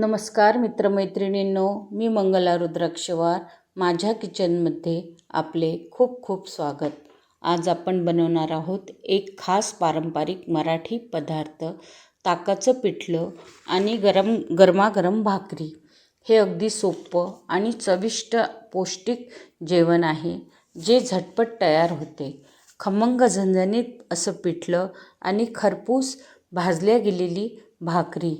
नमस्कार मित्रमैत्रिणींनो मी मंगला रुद्राक्षवार माझ्या किचनमध्ये आपले खूप खूप स्वागत. आज आपण बनवणार आहोत एक खास पारंपरिक मराठी पदार्थ ताकाचं पिठलं आणि गरम गरमागरम भाकरी. हे अगदी सोपं आणि चविष्ट पौष्टिक जेवण आहे जे झटपट तयार होते. खमंग झणझणीत असं पिठलं आणि खरपूस भाजल्या गेलेली भाकरी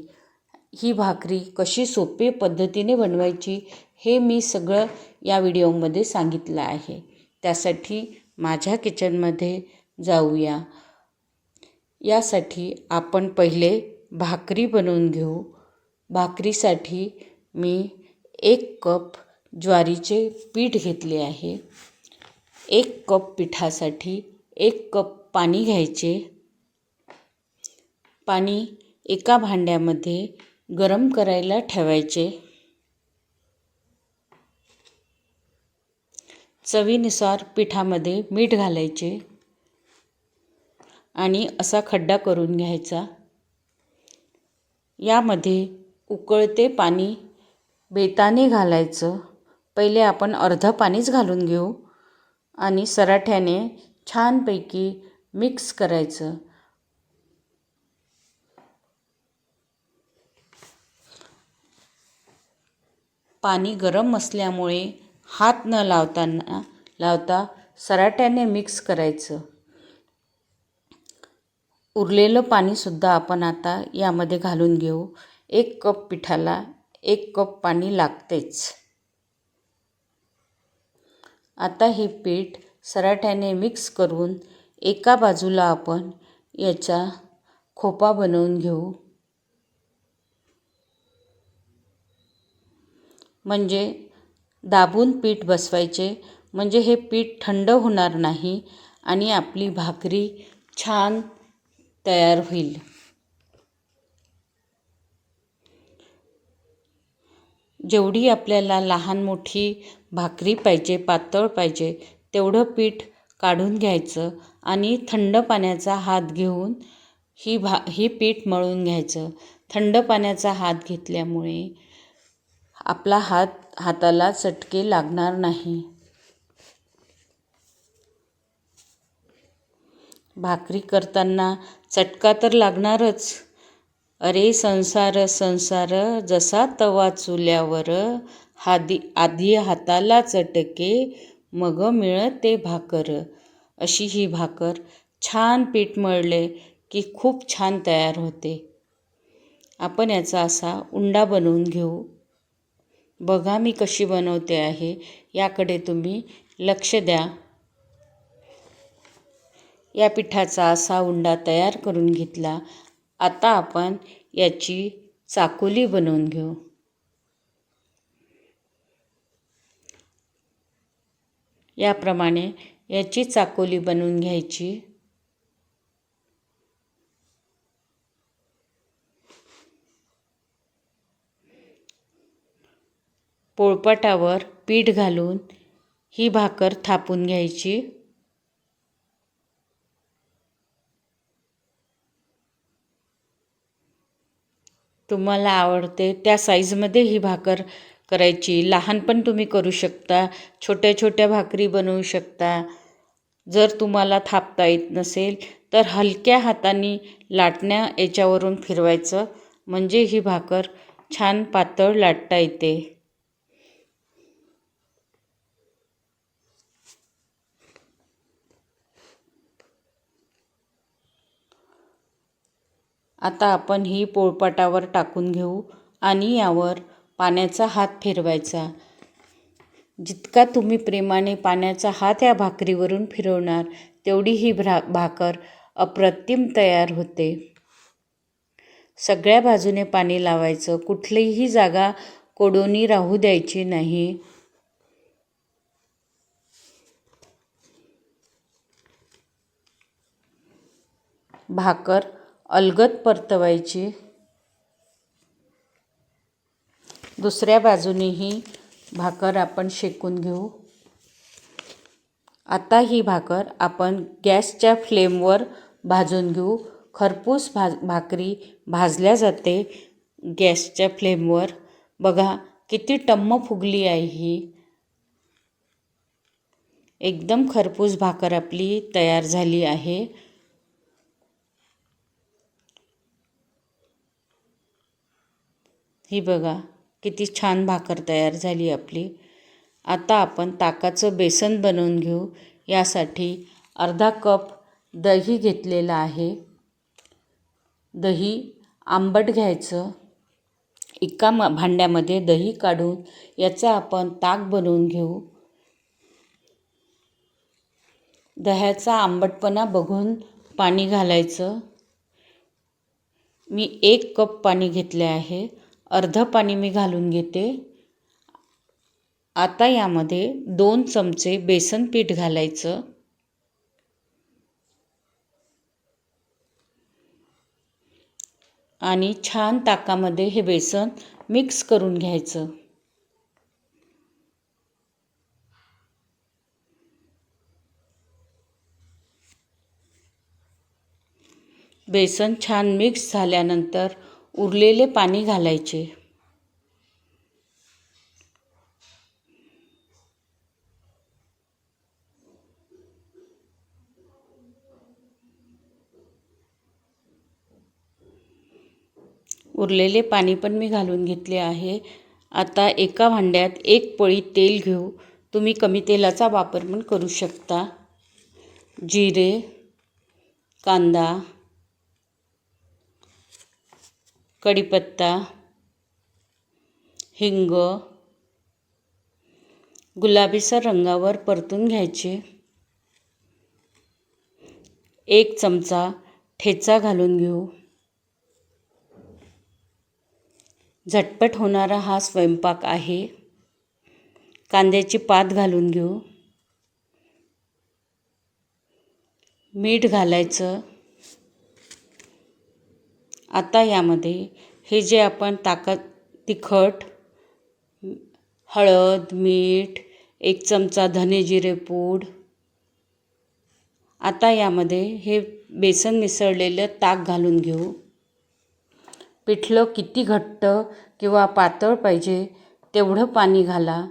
ही भाकरी कशी सोपी पद्धतीने बनवायची हे मी सगळं या व्हिडिओमध्ये सांगितलं आहे. त्यासाठी माझ्या किचनमध्ये जाऊया. यासाठी आपण पहिले भाकरी बनवून घेऊ. भाकरीसाठी मी एक कप ज्वारीचे पीठ घेतले आहे. एक कप पिठासाठी एक कप पाणी घ्यायचे. पाणी एका भांड्यामध्ये गरम करायला ठेवायचे. चवीनुसार पिठामध्ये मीठ घालायचे आणि असा खड्डा करून घ्यायचा. यामध्ये उकळते पाणी बेताने घालायचं. पहिले आपण अर्धं पाणीच घालून घेऊ आणि सराठ्याने छानपैकी मिक्स करायचं. पाणी गरम असल्यामुळे हात न लावताना लावता सराट्याने मिक्स करायचं. उरलेलं पाणीसुद्धा आपण आता यामध्ये घालून घेऊ. एक कप पिठाला एक कप पाणी लागतेच. आता हे पीठ सराट्याने मिक्स करून एका बाजूला आपण याचा खोपा बनवून घेऊ. म्हणजे दाबून पीठ बसवायचे म्हणजे हे पीठ थंड होणार नाही आणि आपली भाकरी छान तयार होईल. जेवढी आपल्याला लहान मोठी भाकरी पाहिजे पातळ पाहिजे तेवढं पीठ काढून घ्यायचं आणि थंड पाण्याचा हात घेऊन ही भा ही पीठ मळून घ्यायचं. थंड पाण्याचा हात घेतल्यामुळे आपला हात हाताला चटके लागणार नाही. भाकरी करताना चटका तर लागणारच. अरे संसार संसार जसा तवा चुल्यावर हादी आधी हाताला चटके मग मिळते भाकर. अशी ही भाकर छान पीठ मळले की खूप छान तयार होते. आपण याचा असा उंडा बनवून घेऊ. बघा मी कशी बनवते आहे. याकडे तुम्ही लक्ष द्या. या पिठाचा असा उंडा तयार करून घेतला. आता आपण याची चाकोली बनवून घेऊ. याप्रमाणे याची चाकोली बनवून घ्यायची. पोळपाटावर पीठ घालून ही भाकर थापून घ्यायची. तुम्हाला आवडते त्या साईजमध्ये ही भाकर करायची. लहान पण तुम्ही करू शकता छोट्या छोट्या भाकरी बनवू शकता. जर तुम्हाला थापता येत नसेल तर हलक्या हाताने लाटण्या याच्यावरून फिरवायचं. म्हणजे ही भाकर छान पातळ लाटता येते. आता आपण ही पोळपाटावर टाकून घेऊ आणि यावर पाण्याचा हात फिरवायचा. जितका तुम्ही प्रेमाने पाण्याचा हात या भाकरीवरून फिरवणार तेवढी ही भ्रा भाकर अप्रतिम तयार होते. सगळ्या बाजूने पाणी लावायचं. कुठलीही जागा कोडोनी राहू द्यायची नाही. भाकर अलगद परतवायची. दुसऱ्या बाजूनेही भाकर आपण शेकून घेऊ. आता ही भाकर आपण गॅसच्या फ्लेमवर भाजून घेऊ. खरपूस भाज भाकरी भाजल्या जाते गॅसच्या फ्लेमवर. बघा किती टम्म फुगली आहे ही. एकदम खरपूस भाकर आपली तयार झाली आहे. ही बघा किती छान भाकर तयार झाली आपली. आता आपण ताकाचं बेसन बनवून घेऊ. यासाठी अर्धा कप दही घेतलेलं आहे. दही आंबट घ्यायचं. एका म भांड्यामध्ये दही काढून याचा आपण ताक बनवून घेऊ. दह्याचा आंबटपणा बघून पाणी घालायचं. मी एक कप पाणी घेतले आहे. अर्धं पाणी मी घालून घेते. आता यामध्ये दोन चमचे बेसन पीठ घालायचं. आणि छान ताकामध्ये हे बेसन मिक्स करून घ्यायचं. बेसन छान मिक्स झाल्यानंतर उरलेले पाणी घालायचे. उरलेले पाणी पण मी घालून घेतले आहे. आता एका भांड्यात एक पळी तेल घेऊ. तुम्ही कमी तेलाचा वापर पण करू शकता. जिरे कांदा कढीपत्ता हिंग गुलाबीसर रंगावर परतून घ्यायचे. एक चमचा ठेचा घालून घेऊ. झटपट होणारा हा स्वयंपाक आहे. कांद्याची पात घालून घेऊ. मीठ घालायचं. आता यामध्ये हे जे आपण ताकद तिखट हळद मीठ एक चमचा धने जिरे पूड आता यामध्ये हे बेसन मिसळलेलं ताक घालून घेऊ. पिठलं किती घट्ट किंवा पातळ पाहिजे तेवढं पाणी घाला.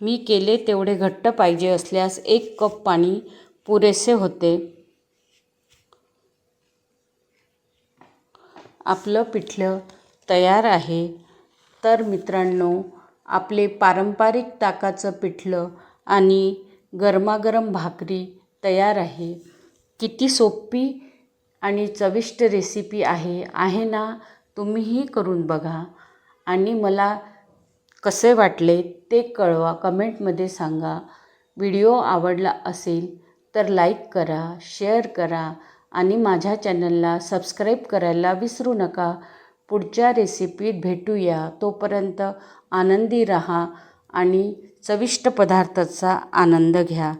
मी केले तेवढे घट्ट पाहिजे असल्यास एक कप पाणी पुरेसे होते. आपलं पिठलं तयार आहे. तर मित्रांनो आपले पारंपरिक ताकाचं पिठलं आणि गरमागरम भाकरी तयार आहे. किती सोपी आणि चविष्ट रेसिपी आहे आहे ना? तुम्हीही करून बघा. आणि मला कसे वाटले ते कळवा. कमेंटमध्ये सांगा. व्हिडिओ आवडला असेल तर लाईक करा शेअर करा. आणि माझ्या चॅनलला सबस्क्राईब करायला विसरू नका. पुढच्या रेसिपीत भेटूया. तोपर्यंत आनंदी रहा आणि चविष्ट पदार्थाचा आनंद घ्या.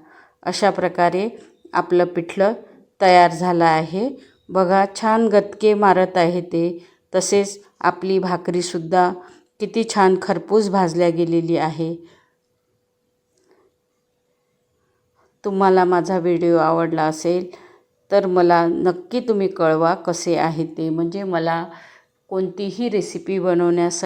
अशा प्रकारे आपलं पिठलं तयार झालं आहे. बघा छान गतके मारत आहे ते. तसेच आपली भाकरीसुद्धा किती छान खरपूस भाजल्या गेलेली आहे. तुम्हाला माझा व्हिडिओ आवडला असेल तर मला नक्की तुम्ही कळवा कसे आहे ते. म्हणजे मला कोणतीही रेसिपी बनवण्यासाठी